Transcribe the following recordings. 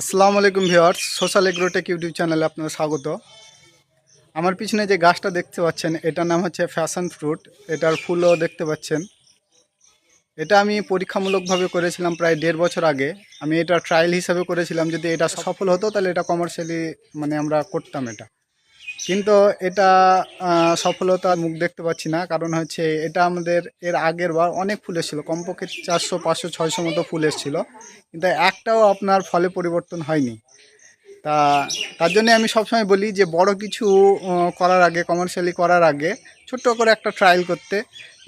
আসসালামু আলাইকুম viewers, social Agrotech YouTube চ্যানেলে আপনার স্বাগত। আমার পিছনে যে গাছটা দেখতে পাচ্ছেন, এটার নাম হচ্ছে ফ্যাশন ফ্রুট। এটার ফুলও দেখতে পাচ্ছেন। এটা আমি পরীক্ষামূলকভাবে করেছিলাম প্রায় দেড় বছর আগে। আমি এটা ট্রায়াল হিসাবে করেছিলাম, যদি এটা সফল হতো তাহলে এটা কমার্শিয়ালি মানে আমরা করতাম এটা। কিন্তু এটা সফলতার মুখ দেখতে পাচ্ছি না। কারণ হচ্ছে এটা আমাদের এর আগের বার অনেক ফুল এসেছিল। কমপক্ষে চারশো, পাঁচশো, ছয়শো মতো ফুল এসেছিল। কিন্তু একটাও আপনার ফলে পরিবর্তন হয়নি। তা, তার জন্য আমি সবসময় বলি যে বড় কিছু করার আগে কমার্শিয়ালি করার আগে ছোট্ট করে একটা ট্রায়াল করতে।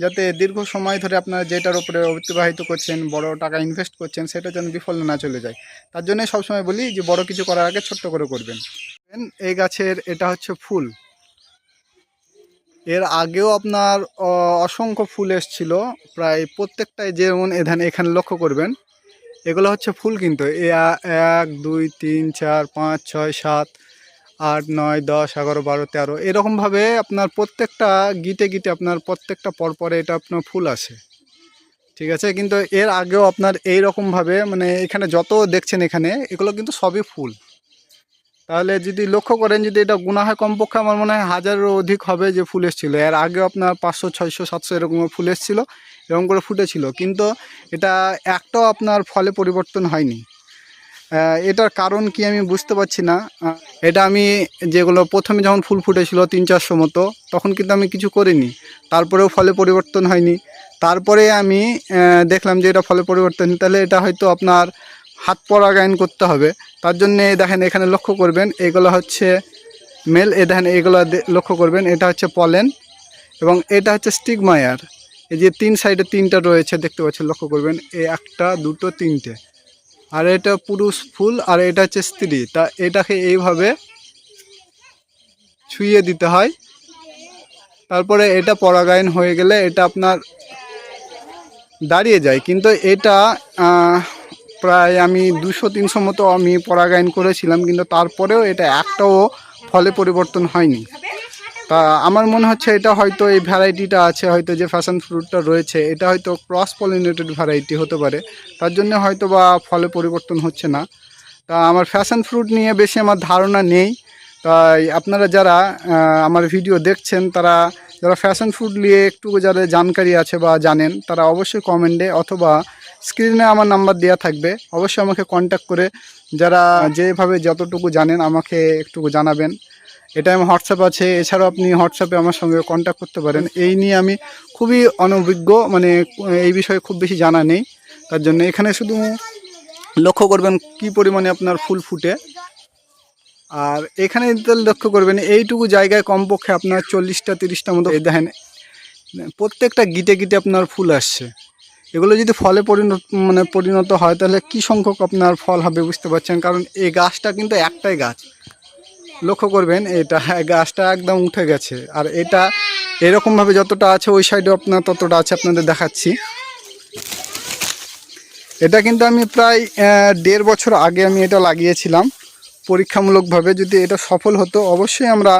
যাতে দীর্ঘ সময় ধরে আপনারা যেটার উপরে অতিবাহিত করছেন, বড় টাকা ইনভেস্ট করছেন, সেটা যেন বিফল না চলে যায়। তার জন্য সবসময় বলি যে বড় কিছু করার আগে ছোট্ট করে করবেন। এই গাছের এটা হচ্ছে ফুল। এর আগেও আপনার অসংখ্য ফুল এসছিল। প্রায় প্রত্যেকটাই যেমন এধান এখানে লক্ষ্য করবেন, এগুলো হচ্ছে ফুল কিন্তু। এক, দুই, তিন, চার, পাঁচ, ছয়, সাত, আট, নয়, দশ, এগারো, বারো, তেরো, এরকমভাবে আপনার প্রত্যেকটা গিটে গিটে আপনার প্রত্যেকটা পরপরে এটা আপনার ফুল আসে। ঠিক আছে? কিন্তু এর আগেও আপনার এই রকমভাবে মানে এখানে যত দেখছেন এখানে, এগুলো কিন্তু সবই ফুল। তাহলে যদি লক্ষ্য করেন, যদি এটা গুণা হয় কমপক্ষে আমার মনে হয় হাজারেরও অধিক হবে যে ফুল এসেছিল। এর আগেও আপনার পাঁচশো, ছয়শো, সাতশো এরকম ফুল এসেছিল, এরকম করে ফুটেছিল। কিন্তু এটা একটাও আপনার ফলে পরিবর্তন হয়নি। এটার কারণ কি আমি বুঝতে পারছি না। এটা আমি যেগুলো প্রথমে যখন ফুল ফুটেছিল তিন, চারশো মতো, তখন কিন্তু আমি কিছু করিনি। তারপরেও ফলে পরিবর্তন হয়নি। তারপরে আমি দেখলাম যে এটা ফলে পরিবর্তন তাহলে এটা হয়তো আপনার হাত পরাগায়ন করতে হবে। তার জন্যে দেখেন এখানে লক্ষ্য করবেন, এগুলো হচ্ছে মেল এ দেখেন এগুলো লক্ষ্য করবেন, এটা হচ্ছে পলেন এবং এটা হচ্ছে স্টিগমায়ার। এই যে তিন সাইডে তিনটা রয়েছে, দেখতে পাচ্ছেন, লক্ষ্য করবেন, এই একটা, দুটো, তিনটে। আর এটা পুরুষ ফুল, আর এটা হচ্ছে স্ত্রী। তা এটাকে এইভাবে ছুঁয়ে দিতে হয়। তারপরে এটা পরাগায়ন হয়ে গেলে এটা আপনার দাঁড়িয়ে যায়। কিন্তু এটা প্রায় আমি দুশো, তিনশো মতো আমি পরাগায়ন করেছিলাম, কিন্তু তারপরেও এটা একটাও ফলে পরিবর্তন হয়নি। তা আমার মনে হচ্ছে এটা হয়তো এই ভ্যারাইটিটা আছে, হয়তো যে ফ্যাশন ফ্রুটটা রয়েছে, এটা হয়তো ক্রস পলিনেটেড ভ্যারাইটি হতে পারে। তার জন্য হয়তো বা ফলে পরিবর্তন হচ্ছে না। তা আমার ফ্যাশন ফ্রুট নিয়ে বেশি আমার ধারণা নেই। তাই আপনারা যারা আমার ভিডিও দেখছেন, তারা যারা ফ্যাশন ফুড নিয়ে একটু যারা জানকারি আছে বা জানেন, তারা অবশ্যই কমেন্টে অথবা স্ক্রিনে আমার নাম্বার দেওয়া থাকবে। অবশ্যই আমাকে কন্ট্যাক্ট করে যারা যেভাবে যতটুকু জানেন আমাকে একটু জানাবেন। এটা আমার হোয়াটসঅ্যাপ আছে, এছাড়াও আপনি হোয়াটসঅ্যাপে আমার সঙ্গে কন্ট্যাক্ট করতে পারেন। এই নিয়ে আমি খুবই অনভিজ্ঞ মানে এই বিষয়ে খুব বেশি জানা নেই। তার জন্য এখানে শুধু লক্ষ্য করবেন কি পরিমাণে আপনার ফুল ফুটে। আর এখানে লক্ষ্য করবেন, এইটুকু জায়গায় কমপক্ষে আপনার চল্লিশটা, তিরিশটা মতো দেখেন, প্রত্যেকটা গিটে গিটে আপনার ফুল আসছে। এগুলো যদি ফলে পরিণত মানে পরিণত হয়, তাহলে কি সংখ্যক আপনার ফল হবে বুঝতে পারছেন? কারণ এই গাছটা কিন্তু একটাই গাছ। লক্ষ্য করবেন, এটা গাছটা একদম উঠে গেছে। আর এটা এরকমভাবে যতটা আছে, ওই সাইডে আপনার ততটা আছে, আপনাদের দেখাচ্ছি। এটা কিন্তু আমি প্রায় দেড় বছর আগে আমি এটা লাগিয়েছিলাম। পরীক্ষামূলকভাবে যদি এটা সফল হতো, অবশ্যই আমরা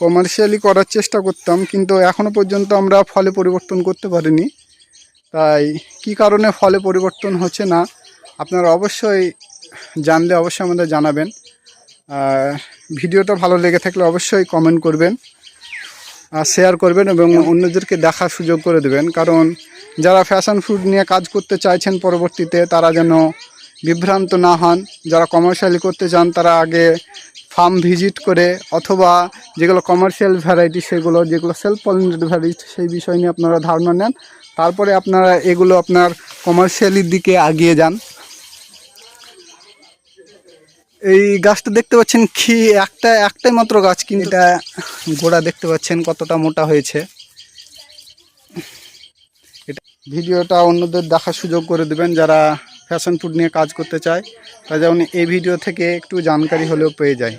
কমার্শিয়ালি করার চেষ্টা করতাম, কিন্তু এখনও পর্যন্ত আমরা ফলে পরিবর্তন করতে পারিনি। তাই কি কারণে ফলে পরিবর্তন হচ্ছে না, আপনারা অবশ্যই জানলে অবশ্যই আমাদের জানাবেন। ভিডিওটা ভালো লেগে থাকলে অবশ্যই কমেন্ট করবেন শেয়ার করবেন এবং অন্যদেরকে দেখার সুযোগ করে দেবেন। কারণ যারা ফ্যাশন ফুড নিয়ে কাজ করতে চাইছেন পরবর্তীতে, তারা যেন বিভ্রান্ত না হন। যারা কমার্শিয়ালি করতে চান, তারা আগে ফার্ম ভিজিট করে, অথবা যেগুলো কমার্শিয়াল ভ্যারাইটি সেগুলো, যেগুলো সেলফ পলিনেটেড ভ্যারাইটি সেই বিষয় নিয়ে আপনারা ধারণা নেন। তারপরে আপনারা এগুলো আপনার কমার্শিয়ালির দিকে আগিয়ে যান। এই গাছটা দেখতে পাচ্ছেন কি, একটা, একটাই মাত্র গাছ, কিন্তু এটা গোড়া দেখতে পাচ্ছেন কতটা মোটা হয়েছে। এটা ভিডিওটা অন্যদের দেখার সুযোগ করে দেবেন, যারা ফ্যাশন ফুড নিয়ে কাজ করতে চায় তা যেমন এই ভিডিও থেকে একটু জানকারি হলেও পেয়ে যায়।